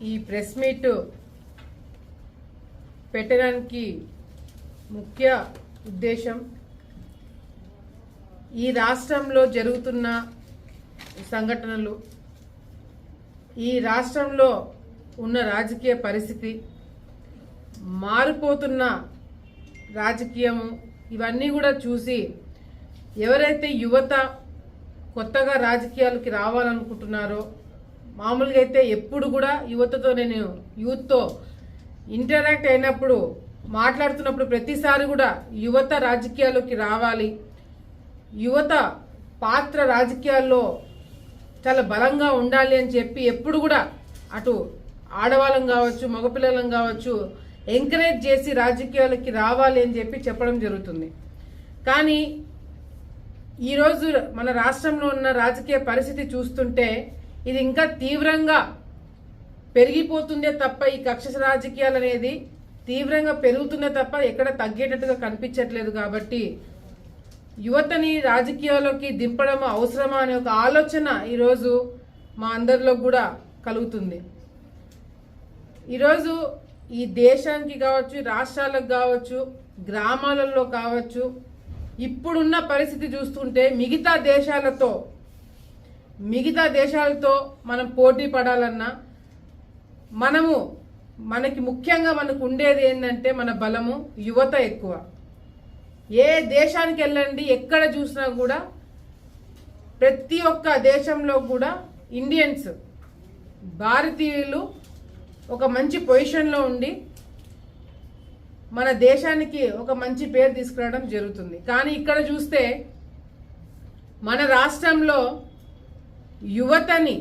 ఈ press meet పెట్టడానికి ముఖ్య ఉద్దేశం ఈ రాష్ట్రంలో జరుగుతున్న సంఘటనలు ఈ రాష్ట్రంలో ఉన్న రాజకీయ పరిస్థితి మారిపోతున్న రాజకీయము ఇవన్నీ కూడా చూసి ఎవరైతే యువత కొత్తగా రాజకీయాలకి రావాలనుకుంటున్నారో మామూలుగా అయితే ఎప్పుడు కూడా యువతతో నేను యూత్తో ఇంటరాక్ట్ అయినప్పుడు మాట్లాడుతున్నప్పుడు ప్రతిసారి కూడా యువత రాజకీయాల్లోకి రావాలి. యువత పాత్ర రాజకీయాల్లో చాలా బలంగా ఉండాలి అని చెప్పి ఎప్పుడు కూడా అటు ఆడవాళ్ళం కావచ్చు మగపిల్లలం కావచ్చు ఎంకరేజ్ చేసి రాజకీయాలకి రావాలి అని చెప్పి చెప్పడం జరుగుతుంది. కానీ ఈరోజు మన రాష్ట్రంలో ఉన్న రాజకీయ పరిస్థితి చూస్తుంటే ఇది ఇంకా తీవ్రంగా పెరిగిపోతుందే తప్ప ఈ కక్ష రాజకీయాలు అనేది తీవ్రంగా పెరుగుతుందే తప్ప ఎక్కడ తగ్గేటట్టుగా కనిపించట్లేదు కాబట్టి యువతని రాజకీయాల్లోకి దింపడం అవసరమా అనే ఒక ఆలోచన ఈరోజు మా అందరిలో కూడా కలుగుతుంది. ఈరోజు ఈ దేశానికి కావచ్చు రాష్ట్రాలకు కావచ్చు గ్రామాలలో కావచ్చు ఇప్పుడున్న పరిస్థితి చూస్తుంటే మిగతా దేశాలతో మిగతా దేశాలతో మనం పోటీ పడాలన్నా మనము మనకి ముఖ్యంగా మనకు ఉండేది ఏంటంటే మన బలము యువత ఎక్కువ. ఏ దేశానికి వెళ్ళండి ఎక్కడ చూసినా కూడా ప్రతి ఒక్క దేశంలో కూడా ఇండియన్స్ భారతీయులు ఒక మంచి పొజిషన్లో ఉండి మన దేశానికి ఒక మంచి పేరు తీసుకురావడం జరుగుతుంది. కానీ ఇక్కడ చూస్తే మన రాష్ట్రంలో యువతని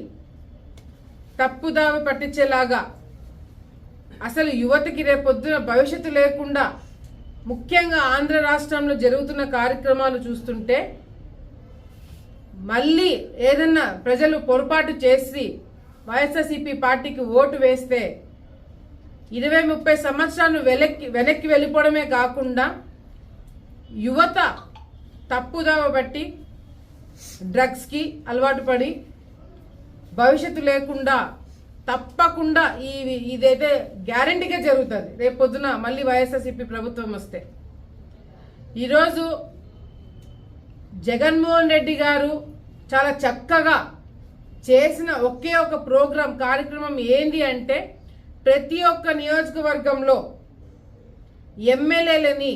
తప్పుదావ పట్టించేలాగా అసలు యువతకి రేపొద్దున భవిష్యత్తు లేకుండా ముఖ్యంగా ఆంధ్ర రాష్ట్రంలో జరుగుతున్న కార్యక్రమాలు చూస్తుంటే మళ్ళీ ఏదన్నా ప్రజలు పొరపాటు చేసి వైఎస్ఆర్సీపీ పార్టీకి ఓటు వేస్తే ఇరవై ముప్పై సంవత్సరాలు వెనక్కి వెనక్కి వెళ్ళిపోవడమే కాకుండా యువత తప్పుదావ బట్టి డ్రగ్స్కి అలవాటు పడి భవిష్యత్తు లేకుండా తప్పకుండా ఈ ఇదైతే గ్యారంటీగా జరుగుతుంది. రేపు పొద్దున మళ్ళీ వైఎస్ఆర్సీపీ ప్రభుత్వం వస్తే. ఈరోజు జగన్మోహన్ రెడ్డి గారు చాలా చక్కగా చేసిన ఒకే ఒక ప్రోగ్రాం కార్యక్రమం ఏంది అంటే ప్రతి ఒక్క నియోజకవర్గంలో ఎమ్మెల్యేలని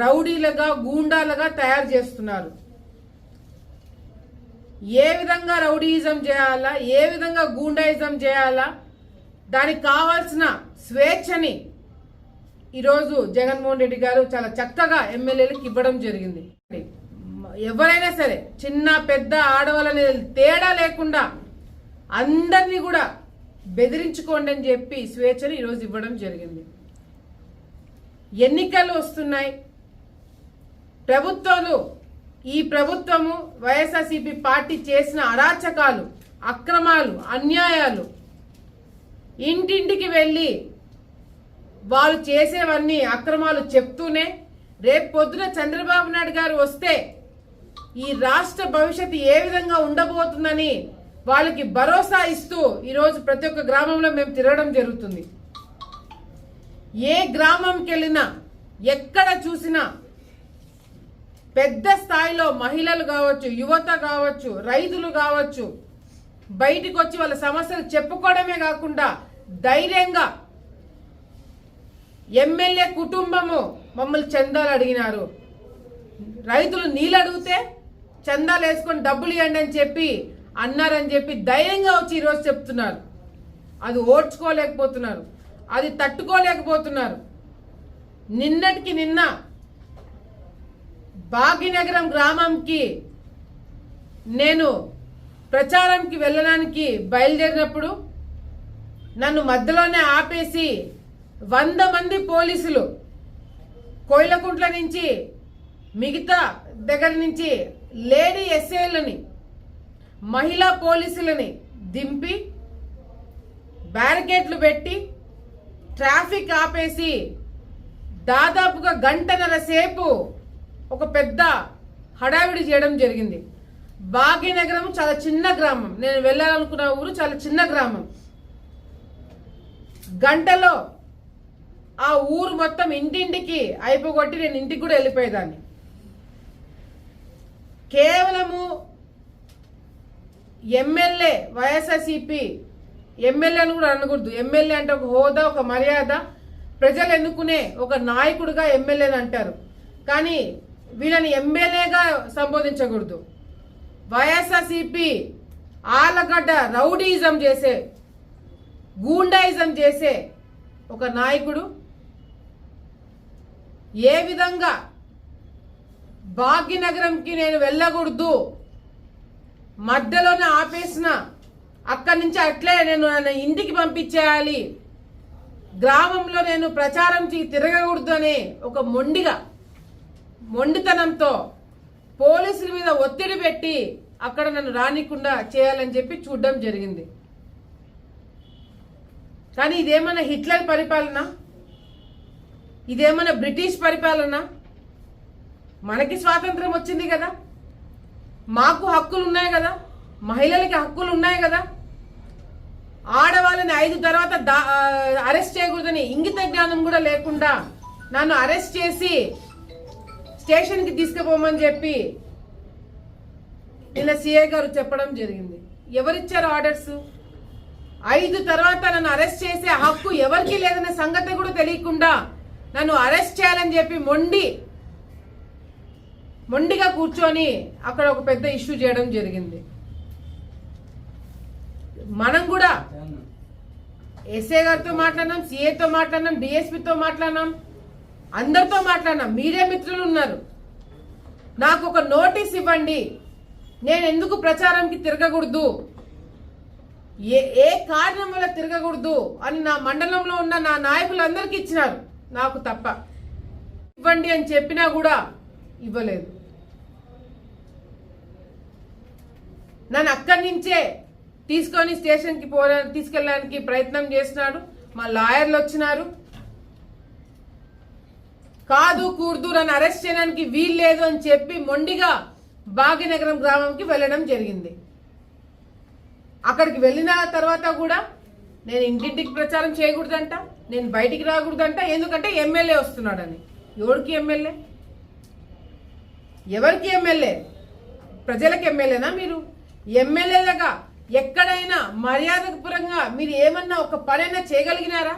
రౌడీలుగా గూండాలుగా తయారు చేస్తున్నారు. ఏ విధంగా రౌడీయిజం చేయాలా ఏ విధంగా గూండాయిజం చేయాలా దానికి కావాల్సిన స్వేచ్ఛని ఈరోజు జగన్మోహన్ రెడ్డి గారు చాలా చక్కగా ఎమ్మెల్యేలకు ఇవ్వడం జరిగింది. ఎవరైనా సరే చిన్న పెద్ద ఆడవాళ్ళని తేడా లేకుండా అందరినీ కూడా బెదిరించుకోండి అని చెప్పి స్వేచ్ఛని ఈరోజు ఇవ్వడం జరిగింది. ఎన్నికలు వస్తున్నాయి. ప్రభుత్వాలు ఈ ప్రభుత్వము వైఎస్ఆర్సీపీ పార్టీ చేసిన అరాచకాలు అక్రమాలు అన్యాయాలు. ఇంటింటికి వెళ్ళి వాళ్ళు చేసేవన్నీ అక్రమాలు చెప్తూనే రేపు పొద్దున చంద్రబాబు నాయుడు గారు వస్తే ఈ రాష్ట్ర భవిష్యత్తు ఏ విధంగా ఉండబోతుందని వాళ్ళకి భరోసా ఇస్తూ ఈరోజు ప్రతి ఒక్క గ్రామంలో మేము తిరగడం జరుగుతుంది. ఏ గ్రామంకి వెళ్ళినా ఎక్కడ చూసినా పెద్ద స్థాయిలో మహిళలు కావచ్చు యువత కావచ్చు రైతులు కావచ్చు బయటికి వచ్చి వాళ్ళ సమస్యలు చెప్పుకోవడమే కాకుండా ధైర్యంగా ఎమ్మెల్యే కుటుంబము మమ్మల్ని చందాలు అడిగినారు. రైతులు నీళ్ళు అడిగితే చందాలు వేసుకొని డబ్బులు ఇవ్వండి అని చెప్పి అన్నారని చెప్పి ధైర్యంగా వచ్చి ఈరోజు చెప్తున్నారు. అది ఓడ్చుకోలేకపోతున్నారు అది తట్టుకోలేకపోతున్నారు. నిన్నటికి నిన్న భాగ్యనగరం గ్రామంకి నేను ప్రచారంకి వెళ్ళడానికి బయలుదేరినప్పుడు నన్ను మధ్యలోనే ఆపేసి వంద మంది పోలీసులు కోయిలకుంట్ల నుంచి మిగతా దగ్గర నుంచి లేడీ ఎస్ఏలని మహిళా పోలీసులని దింపి బ్యారికేడ్లు పెట్టి ట్రాఫిక్ ఆపేసి దాదాపుగా గంటన్నర సేపు ఒక పెద్ద హడావిడి చేయడం జరిగింది. భాగ్యనగరం చాలా చిన్న గ్రామం. నేను వెళ్ళాలనుకున్న ఊరు చాలా చిన్న గ్రామం. గంటలో ఆ ఊరు మొత్తం ఇంటింటికి అయిపోగొట్టి నేను ఇంటికి కూడా వెళ్ళిపోయేదాన్ని. కేవలము ఎమ్మెల్యే వైఎస్ఆర్సిపి ఎమ్మెల్యే అని కూడా అనకూడదు. ఎమ్మెల్యే అంటే ఒక హోదా ఒక మర్యాద. ప్రజలు ఎన్నుకునే ఒక నాయకుడిగా ఎమ్మెల్యేని అంటారు. కానీ వీళ్ళని ఎమ్మెల్యేగా సంబోధించకూడదు. వైఎస్ఆర్సిపి ఆలగడ్డ రౌడీజం చేసే గూండాయిజం చేసే ఒక నాయకుడు ఏ విధంగా భాగ్యనగరంకి నేను వెళ్ళకూడదు మధ్యలోనే ఆపేసిన అక్కడి నుంచి అట్లే నేను నన్ను ఇంటికి పంపించేయాలి గ్రామంలో నేను ప్రచారం చే- తిరగకూడదు అనే ఒక మొండిగా మొండితనంతో పోలీసుల మీద ఒత్తిడి పెట్టి అక్కడ నన్ను రానికుండా చేయాలని చెప్పి చూడడం జరిగింది. కానీ ఇదేమన్నా హిట్లర్ పరిపాలన? ఇదేమన్నా బ్రిటిష్ పరిపాలన? మనకి స్వాతంత్రం వచ్చింది కదా? మాకు హక్కులు ఉన్నాయి కదా? మహిళలకి హక్కులు ఉన్నాయి కదా? ఆడవాళ్ళని ఐదు తర్వాత దా- అరెస్ట్ చేయకూడదని ఇంగిత జ్ఞానం కూడా లేకుండా నన్ను అరెస్ట్ చేసి స్టేషన్కి తీసుకుపోమని చెప్పి నిన్న సిఐ గారు చెప్పడం జరిగింది. ఎవరిచ్చారు ఆర్డర్స్? ఐదు తర్వాత నన్ను అరెస్ట్ చేసే హక్కు ఎవరికి లేదనే సంగతి కూడా తెలియకుండా నన్ను అరెస్ట్ చేయాలని చెప్పి మొండి మొండిగా కూర్చొని అక్కడ ఒక పెద్ద ఇష్యూ చేయడం జరిగింది. మనం కూడా ఎస్ఏ గారితో మాట్లాడినాం సిఏతో మాట్లాడినాం డిఎస్పితో మాట్లాడినాం. అందరితో మాట్లాడినా మీరే మిత్రులు ఉన్నారు. నాకు ఒక నోటీస్ ఇవ్వండి. నేను ఎందుకు ప్రచారంకి తిరగకూడదు? ఏ ఏ కారణం వల్ల తిరగకూడదు అని నా మండలంలో ఉన్న నా నాయకులందరికీ ఇచ్చినారు. నాకు తప్ప ఇవ్వండి అని చెప్పినా కూడా ఇవ్వలేదు. నన్ను అక్కడి నుంచే తీసుకొని స్టేషన్కి పోరా తీసుకెళ్ళడానికి ప్రయత్నం చేస్తున్నాడు. మా లాయర్లు వచ్చినారు. కాదు కూర్దు నన్ను అరెస్ట్ చేయడానికి వీలు లేదు అని చెప్పి మొండిగా భాగ్యనగరం గ్రామంకి వెళ్ళడం జరిగింది. అక్కడికి వెళ్ళిన తర్వాత కూడా నేను ఇంటింటికి ప్రచారం చేయకూడదంట నేను బయటికి రాకూడదంట ఎందుకంటే ఎమ్మెల్యే వస్తున్నాడని. ఎవరికి ఎమ్మెల్యే? ఎవరికి ఎమ్మెల్యే? ప్రజలకు ఎమ్మెల్యేనా మీరు? ఎమ్మెల్యేలుగా ఎక్కడైనా మర్యాదపరంగా మీరు ఏమన్నా ఒక పనైనా చేయగలిగినారా?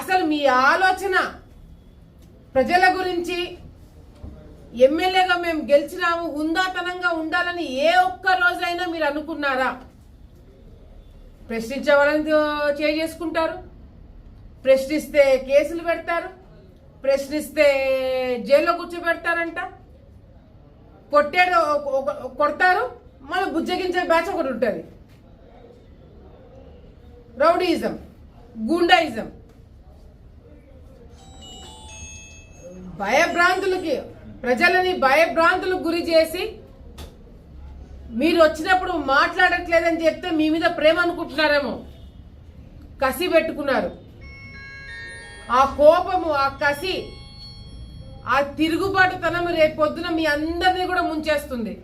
అసలు మీ ఆలోచన ప్రజల గురించి ఎమ్మెల్యేగా మేము గెలిచినాము హుందాతనంగా ఉండాలని ఏ ఒక్క రోజైనా మీరు అనుకున్నారా? ప్రశ్నించే వాళ్ళని చేసుకుంటారు ప్రశ్నిస్తే కేసులు పెడతారు ప్రశ్నిస్తే జైల్లో కూర్చోబెడతారంట కొట్టాడు కొడతారు మళ్ళీ బుజ్జగించే బ్యాచ్ ఒకటి ఉంటుంది. రౌడీయిజం గుండాయిజం. భయభ్రాంతులకి ప్రజలని భయభ్రాంతులకు గురి చేసి మీరు వచ్చినప్పుడు మాట్లాడట్లేదని చెప్తే మీ మీద ప్రేమ అనుకుంటున్నారేమో. కసి పెట్టుకున్నారు. ఆ కోపము ఆ కసి ఆ తిరుగుబాటుతనం రేపు పొద్దున మీ అందరినీ కూడా ముంచేస్తుంది.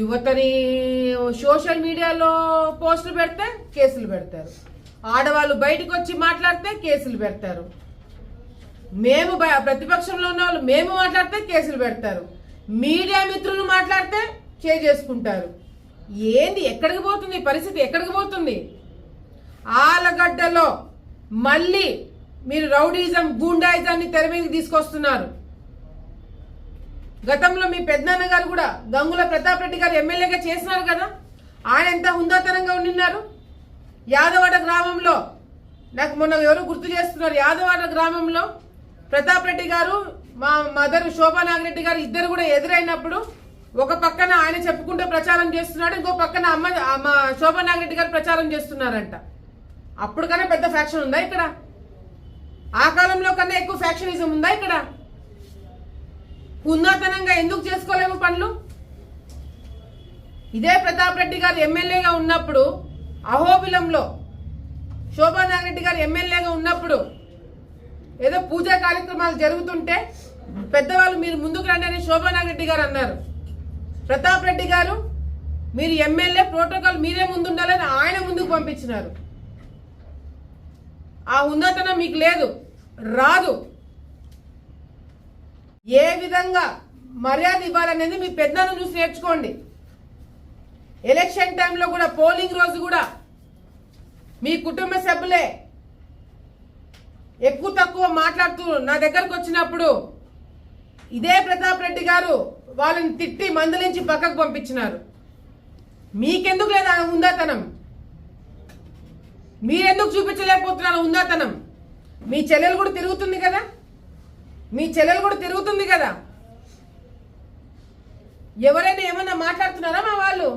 యువతని సోషల్ మీడియాలో పోస్టులు పెడితే కేసులు పెడతారు. ఆడవాళ్ళు బయటకు వచ్చి మాట్లాడితే కేసులు పెడతారు. మేము ప్రతిపక్షంలో ఉన్న వాళ్ళు మేము మాట్లాడితే కేసులు పెడతారు. మీడియా మిత్రులు మాట్లాడితే చేసుకుంటారు. ఏంది? ఎక్కడికి పోతుంది? పరిస్థితి ఎక్కడికి పోతుంది? ఆలగడ్డలో మళ్ళీ మీరు రౌడీజం గూండాయిజాన్ని తెర మీదకి తీసుకొస్తున్నారు. గతంలో మీ పెద్దనాన్న గారు కూడా గంగుల ప్రతాప్ రెడ్డి గారు ఎమ్మెల్యేగా చేసినారు కదా? ఆయన ఎంత హుందాతనంగా ఉండిన్నారు? యాదవాడ గ్రామంలో నాకు మొన్న ఎవరు గుర్తు చేస్తున్నారు యాదవాడ గ్రామంలో ప్రతాప్ రెడ్డి గారు మా మదర్ శోభా నాగిరెడ్డి గారు ఇద్దరు కూడా ఎదురైనప్పుడు ఒక పక్కన ఆయన చెప్పుకుంటూ ప్రచారం చేస్తున్నాడు ఇంకో పక్కన అమ్మ మా శోభా నాగిరెడ్డి గారు ప్రచారం చేస్తున్నారంట. అప్పుడు కన్నా పెద్ద ఫ్యాక్షన్ ఉందా ఇక్కడ? ఆ కాలంలో కన్నా ఎక్కువ ఫ్యాక్షనిజం ఉందా ఇక్కడ? ఉన్నతనంగా ఎందుకు చేసుకోలేము పనులు? ఇదే ప్రతాప్ రెడ్డి గారు ఎమ్మెల్యేగా ఉన్నప్పుడు అహోబిలంలో శోభా నాగరెడ్డి గారు ఎమ్మెల్యేగా ఉన్నప్పుడు ఏదో పూజా కార్యక్రమాలు జరుగుతుంటే పెద్దవాళ్ళు మీరు ముందుకు రండి అని శోభా నాగరెడ్డి గారు అన్నారు. ప్రతాప్ రెడ్డి గారు మీరు ఎమ్మెల్యే ప్రోటోకాల్ మీరే ముందు ఉండాలని ఆయన ముందుకు పంపించినారు. ఆ ఉందతనం మీకు లేదు రాదు. ఏ విధంగా మర్యాద ఇవ్వాలనేది మీ పెద్దలను చూసి నేర్చుకోండి. ఎలక్షన్ టైంలో కూడా పోలింగ్ రోజు కూడా మీ కుటుంబ సభ్యులే ఎక్కువ తక్కువ మాట్లాడుతూ నా దగ్గరకు వచ్చినప్పుడు ఇదే ప్రతాప్ రెడ్డి గారు వాళ్ళని తిట్టి మందలించి పక్కకు పంపించినారు. మీకెందుకు లేదా ఉందాతనం? మీరెందుకు చూపించలేకపోతున్నారు ఉందాతనం? మీ చెల్లెలు కూడా తిరుగుతుంది కదా? మీ చెల్లెలు కూడా తిరుగుతుంది కదా? ఎవరైనా ఏమన్నా మాట్లాడుతున్నారా మా వాళ్ళు?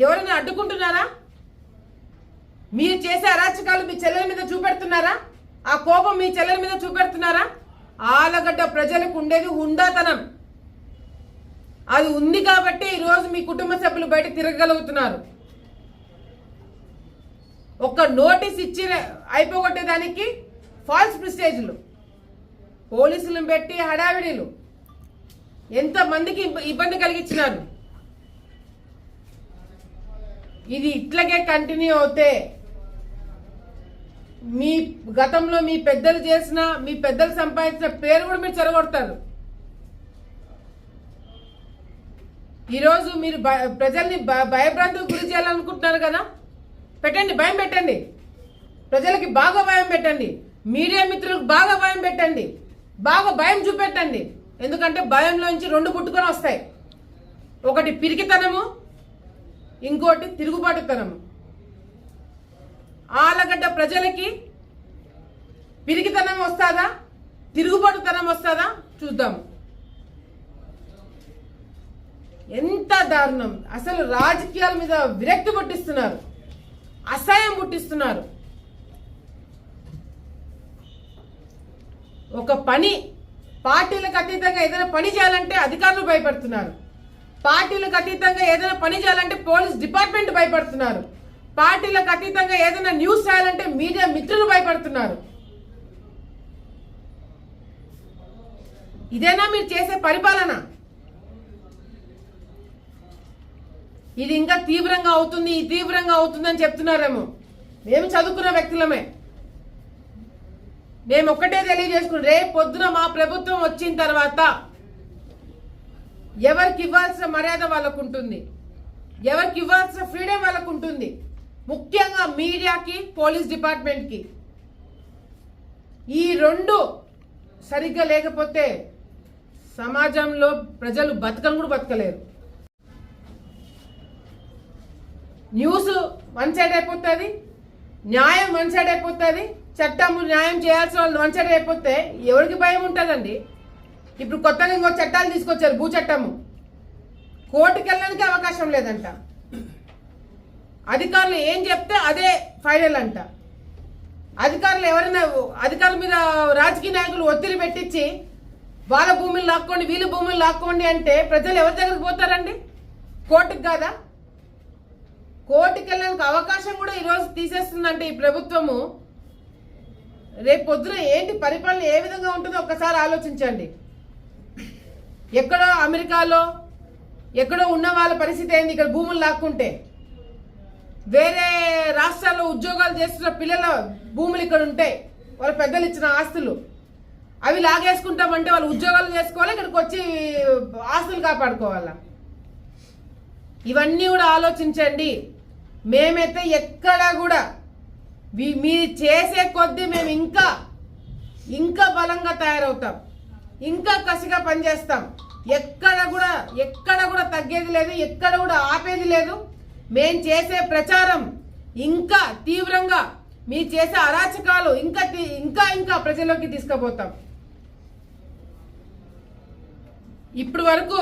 ఎవరైనా అడ్డుకుంటున్నారా? మీరు చేసే అరాచకాలు మీ చెల్లెల మీద చూపెడుతున్నారా? ఆ కోపం మీ చెల్లెల మీద చూపెడుతున్నారా? ఆలగడ్డ ప్రజలకు ఉండేది ఉండాతనం. అది ఉంది కాబట్టి ఈరోజు మీ కుటుంబ సభ్యులు బయట తిరగగలుగుతున్నారు. ఒక నోటీస్ ఇచ్చి అయిపోగొట్టేదానికి ఫాల్స్ ప్రిస్టేజ్లు పోలీసులను పెట్టి హడావిడిలు. ఎంతమందికి ఇబ్బంది కలిగించినారు ఇది ఇట్లాగే కంటిన్యూ అవుతే మీ గతంలో మీ పెద్దలు చేసిన మీ పెద్దలు సంపాదించిన పేరు కూడా మీరు చెరగొడతారు. ఈరోజు మీరు ప్రజల్ని భయభ్రాంతికి గురి చేయాలనుకుంటున్నారు కదా? పెట్టండి భయం పెట్టండి. ప్రజలకి బాగా భయం పెట్టండి. మీడియా మిత్రులకు బాగా భయం పెట్టండి. బాగా భయం చూపెట్టండి. ఎందుకంటే భయంలోంచి రెండు పుట్టుకొని వస్తాయి. ఒకటి పిరికితనము ఇంకోటి తిరుగుబాటుతనము ఆలగడ్డ ప్రజలకి పిరికితనం వస్తుందా? తిరుగుబాటుతనం వస్తుందా? చూద్దాం. ఎంత దారుణం. అసలు రాజకీయాల మీద విరక్తి పుట్టిస్తున్నారు. అసహ్యం పుట్టిస్తున్నారు. ఒక పని పార్టీలకు అతీతంగా ఏదైనా పని చేయాలంటే అధికారులు భయపడుతున్నారు. పార్టీలకు అతీతంగా ఏదైనా పని చేయాలంటే పోలీస్ డిపార్ట్మెంట్ భయపడుతున్నారు. పార్టీలకు అతీతంగా ఏదైనా న్యూస్ చేయాలంటే మీడియా మిత్రులు భయపడుతున్నారు. ఇదేనా మీరు చేసే పరిపాలన? ఇది ఇంకా తీవ్రంగా అవుతుంది ఈ తీవ్రంగా అవుతుందని చెప్తున్నారేమో. మేము చదువుకున్న వ్యక్తులమే. మేము ఒక్కటే తెలియజేసుకుని రేపు పొద్దున మా ప్రభుత్వం వచ్చిన తర్వాత ఎవరికి ఇవ్వాల్సిన మర్యాద వాళ్ళకు ఉంటుంది ఎవరికి ఇవ్వాల్సిన ఫ్రీడమ్ వాళ్ళకు ఉంటుంది ముఖ్యంగా మీడియాకి పోలీస్ డిపార్ట్మెంట్కి. ఈ రెండు సరిగ్గా లేకపోతే సమాజంలో ప్రజలు బతకను కూడా బతకలేరు. న్యూస్ వన్ సైడ్ అయిపోతుంది న్యాయం వన్ సైడ్ అయిపోతుంది చట్టం న్యాయం చేయాల్సిన వాళ్ళు వన్ సైడ్ అయిపోతే ఎవరికి భయం ఉంటుందండి? ఇప్పుడు కొత్తగా ఇంకో చట్టాలు తీసుకొచ్చారు భూ చట్టము. కోర్టుకి వెళ్ళడానికి అవకాశం లేదంట. అధికారులు ఏం చెప్తే అదే ఫైనల్ అంట. అధికారులు ఎవరైనా అధికారుల మీద రాజకీయ నాయకులు ఒత్తిడి పెట్టించి వాళ్ళ భూమిని లాక్కోండి వీళ్ళ భూమిని లాక్కోండి అంటే ప్రజలు ఎవరి దగ్గరికి పోతారండి? కోర్టుకు కాదా? కోర్టుకు వెళ్ళడానికి అవకాశం కూడా ఈరోజు తీసేస్తుందంటే ఈ ప్రభుత్వము. రేపు పొద్దున ఏంటి పరిపాలన ఏ విధంగా ఉంటుందో ఒక్కసారి ఆలోచించండి. ఎక్కడో అమెరికాలో ఎక్కడో ఉన్న వాళ్ళ పరిస్థితి ఏంది? ఇక్కడ భూములు లాక్కుంటే. వేరే రాష్ట్రాల్లో ఉద్యోగాలు చేస్తున్న పిల్లల భూములు ఇక్కడ ఉంటాయి వాళ్ళ పెద్దలు ఇచ్చిన ఆస్తులు అవి లాగేసుకుంటామంటే వాళ్ళు ఉద్యోగాలు చేసుకోవాలి ఇక్కడికి వచ్చి ఆస్తులు కాపాడుకోవాలా? ఇవన్నీ కూడా ఆలోచించండి. మేమైతే ఎక్కడా కూడా మీ- మీరు చేసే కొద్దీ మేము ఇంకా ఇంకా బలంగా తయారవుతాం. ఇంకా కసిగా పనిచేస్తాం. ఎక్కడ కూడా ఎక్కడ కూడా తగ్గేది లేదు ఎక్కడ కూడా ఆపేది లేదు. మేం చేసే ప్రచారం ఇంకా తీవ్రంగా మీరు చేసే అరాచకాలు ఇంకా ఇంకా ఇంకా ప్రజల్లోకి తీసుకుపోతాం. ఇప్పుడు వరకు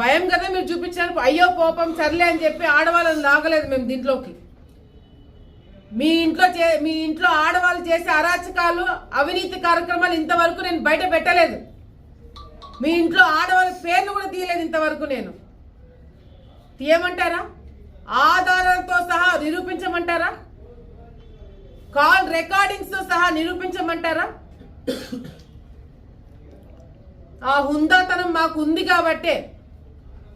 భయం కదా మీరు చూపించారు? అయ్యో కోపం సర్లే అని చెప్పి ఆడవాళ్ళని లాగలేదు మేము దీంట్లోకి. మీ ఇంట్లో చే మీ ఇంట్లో ఆడవాళ్ళు చేసే అరాచకాలు అవినీతి కార్యక్రమాలు ఇంతవరకు నేను బయట పెట్టలేదు. మీ ఇంట్లో ఆడవాళ్ళ పేర్లు కూడా తీయలేదు ఇంతవరకు నేను. తీయమంటారా? ఆధారాలతో సహా నిరూపించమంటారా? కాల్ రికార్డింగ్స్తో సహా నిరూపించమంటారా? ఆ హుందాతనం మాకు ఉంది కాబట్టే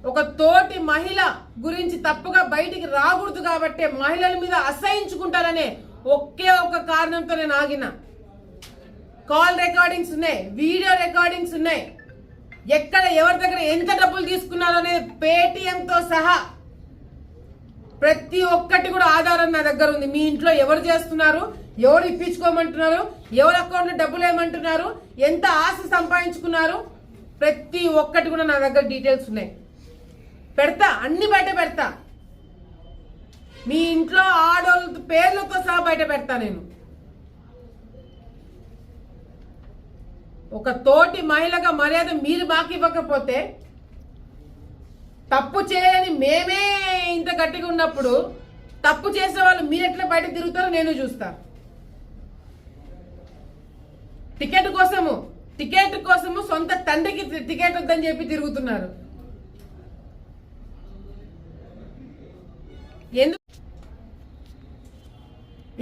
ఒక తోటి మహిళ గురించి తప్పుగా బయటికి రాకూడదు కాబట్టే మహిళల మీద అసహించుకుంటారనే ఒకే ఒక కారణంతో నేను ఆగిన. కాల్ రికార్డింగ్స్ ఉన్నాయి వీడియో రికార్డింగ్స్ ఉన్నాయి. ఎక్కడ ఎవరి దగ్గర ఎంత డబ్బులు తీసుకున్నారో అనేది పేటిఎంతో సహా ప్రతి ఒక్కటి కూడా ఆధారం నా దగ్గర ఉంది. మీ ఇంట్లో ఎవరు చేస్తున్నారు? ఎవరు ఇప్పించుకోమంటున్నారు? ఎవరి అకౌంట్లో డబ్బులు ఏమంటున్నారు? ఎంత ఆశ సంపాదించుకున్నారు? ప్రతి ఒక్కటి కూడా నా దగ్గర డీటెయిల్స్ ఉన్నాయి. పెడతా అన్ని బయట పెడతా. మీ ఇంట్లో ఆడోళ్ళ పేర్లతో సహా బయట పెడతా నేను. ఒక తోటి మహిళగా మర్యాద మీరు మాకు ఇవ్వకపోతే తప్పు చేయని మేమే ఇంత గట్టిగా ఉన్నప్పుడు తప్పు చేసే వాళ్ళు మీరు ఎట్లా బయట తిరుగుతారో నేను చూస్తా. టికెట్ కోసము టికెట్ కోసము సొంత తండ్రికి టికెట్ వద్దని చెప్పి తిరుగుతున్నారు. ఎందుకు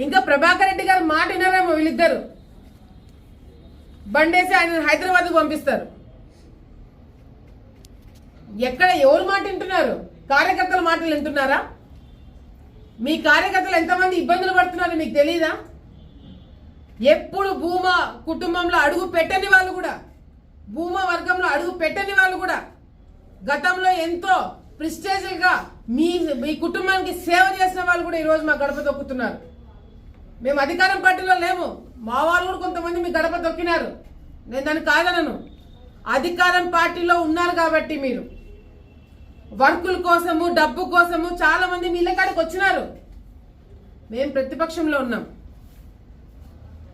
ఇంకా ప్రభాకర్ రెడ్డి గారు మాట వినారేమో వీళ్ళిద్దరు. బండేసి ఆయన హైదరాబాద్కు పంపిస్తారు. ఎక్కడ ఎవరు మాట వింటున్నారు? కార్యకర్తల మాటలు వింటున్నారా? మీ కార్యకర్తలు ఎంతమంది ఇబ్బందులు పడుతున్నారో మీకు తెలియదా ఎప్పుడు భూమా కుటుంబంలో అడుగు పెట్టని వాళ్ళు కూడా భూమా వర్గంలో అడుగు పెట్టని వాళ్ళు కూడా గతంలో ఎంతో ప్రిస్టేజ్గా మీ మీ కుటుంబానికి సేవ చేసిన వాళ్ళు కూడా ఈరోజు మా గడప తొక్కుతున్నారు. మేము అధికారం పార్టీలో లేము. మా వాళ్ళు కూడా కొంతమంది మీ గడప తొక్కినారు నేను దాన్ని కాదనను. అధికారం పార్టీలో ఉన్నారు కాబట్టి మీరు. వర్కుల కోసము డబ్బు కోసము చాలామంది మీ ఇళ్ళకాడికి వచ్చినారు. మేము ప్రతిపక్షంలో ఉన్నాం.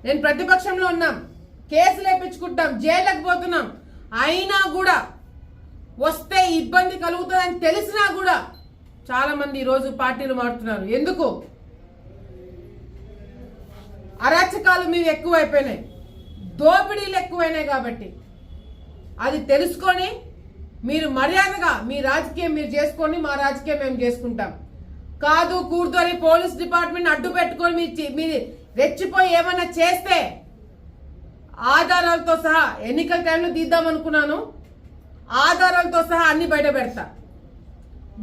నేను ప్రతిపక్షంలో ఉన్నాం. కేసులు వేయించుకుంటాం జైలుకి పోతున్నాం. అయినా కూడా వస్తే ఇబ్బంది కలుగుతుందని తెలిసినా కూడా చాలామంది ఈరోజు పార్టీలు మారుతున్నారు. ఎందుకు? అరాచకాలు మీవి ఎక్కువైపోయినాయి. దోపిడీలు ఎక్కువైనాయి కాబట్టి. అది తెలుసుకొని మీరు మర్యాదగా మీ రాజకీయం మీరు చేసుకొని మా రాజకీయం మేము చేసుకుంటాం. కాదు కూర్చొని పోలీస్ డిపార్ట్మెంట్ అడ్డు పెట్టుకొని మీరు మీరు రెచ్చిపోయి ఏమైనా చేస్తే ఆధారాలతో సహా ఎన్నికల టైంలో తీద్దాం అనుకున్నాను. ఆధారాలతో సహా అన్ని బయట పెడతా.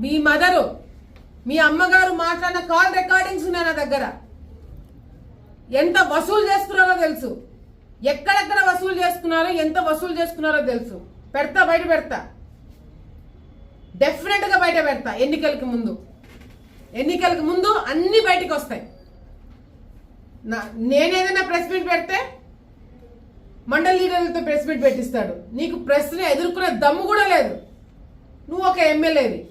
మీ మదరు మీ అమ్మగారు మాట్లాడిన కాల్ రికార్డింగ్స్ ఉన్నాయి నా దగ్గర. ఎంత వసూలు చేసుకున్నారో తెలుసు. ఎక్కడెక్కడ వసూలు చేసుకున్నారో ఎంత వసూలు చేసుకున్నారో తెలుసు. పెడతా బయట పెడతా. డెఫినెట్గా బయట పెడతా ఎన్నికలకి ముందు. ఎన్నికలకు ముందు అన్నీ బయటికి వస్తాయి. నా- నేనేదైనా ప్రెస్ మీట్ పెడితే మండల లీడర్లతో ప్రెస్ మీట్ పెట్టిస్తాడు. నీకు ప్రెస్ని ఎదుర్కొనే దమ్ము కూడా లేదు. నువ్వు ఒక ఎమ్మెల్యేవి.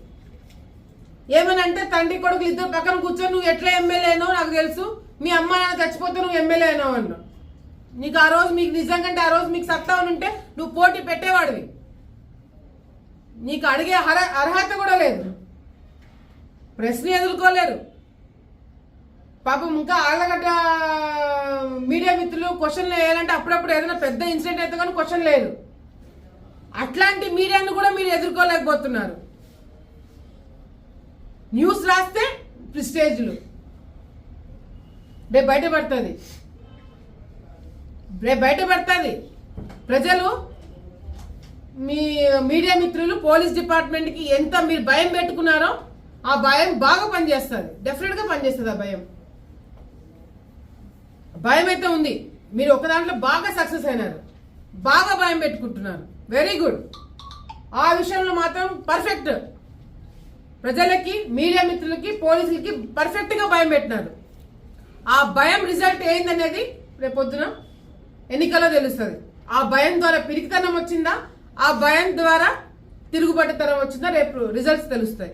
ఏమనంటే తండ్రి కొడుకులు ఇద్దరు పక్కన కూర్చొని నువ్వు ఎట్లా ఎమ్మెల్యేనో నాకు తెలుసు. మీ అమ్మ నాన్న చచ్చిపోతే నువ్వు ఎమ్మెల్యే అయినావు అన్నావు నీకు ఆ రోజు మీకు నిజంగా ఆ రోజు మీకు సత్తా ఉంటే నువ్వు పోటీ పెట్టేవాడివి. నీకు అడిగే అర్హత కూడా లేదు. ప్రశ్న ఎదుర్కోలేరు. పాపం ఇంకా ఆళ్ళగడ్డ మీడియా మిత్రులు క్వశ్చన్లు వేయాలంటే అప్పుడప్పుడు ఏదైనా పెద్ద ఇన్సిడెంట్ అయితే కానీ క్వశ్చన్ లేదు అట్లాంటి మీడియాను కూడా మీరు ఎదుర్కోలేకపోతున్నారు. న్యూస్ రాస్తే ప్రిస్టేజ్లు. రేపు బయటపడుతుంది రేపు బయటపడుతుంది ప్రజలు మీ మీడియా మిత్రులు పోలీస్ డిపార్ట్మెంట్కి ఎంత మీరు భయం పెట్టుకున్నారో ఆ భయం బాగా పనిచేస్తుంది. డెఫినెట్గా పనిచేస్తుంది ఆ భయం. భయం అయితే ఉంది. మీరు ఒక దాంట్లో బాగా సక్సెస్ అయినారు. బాగా భయం పెట్టుకుంటున్నారు. వెరీ గుడ్ ఆ విషయంలో మాత్రం పర్ఫెక్ట్ ప్రజలకి మీడియా మిత్రులకి పోలీసులకి పర్ఫెక్ట్గా భయం పెట్టినారు. ఆ భయం రిజల్ట్ ఏందనేది రేపొద్దున ఎన్నికల్లో తెలుస్తుంది. ఆ భయం ద్వారా పిరికితనం వచ్చిందా? ఆ భయం ద్వారా తిరుగుబాటుతనం వచ్చిందా? రేపు రిజల్ట్స్ తెలుస్తాయి.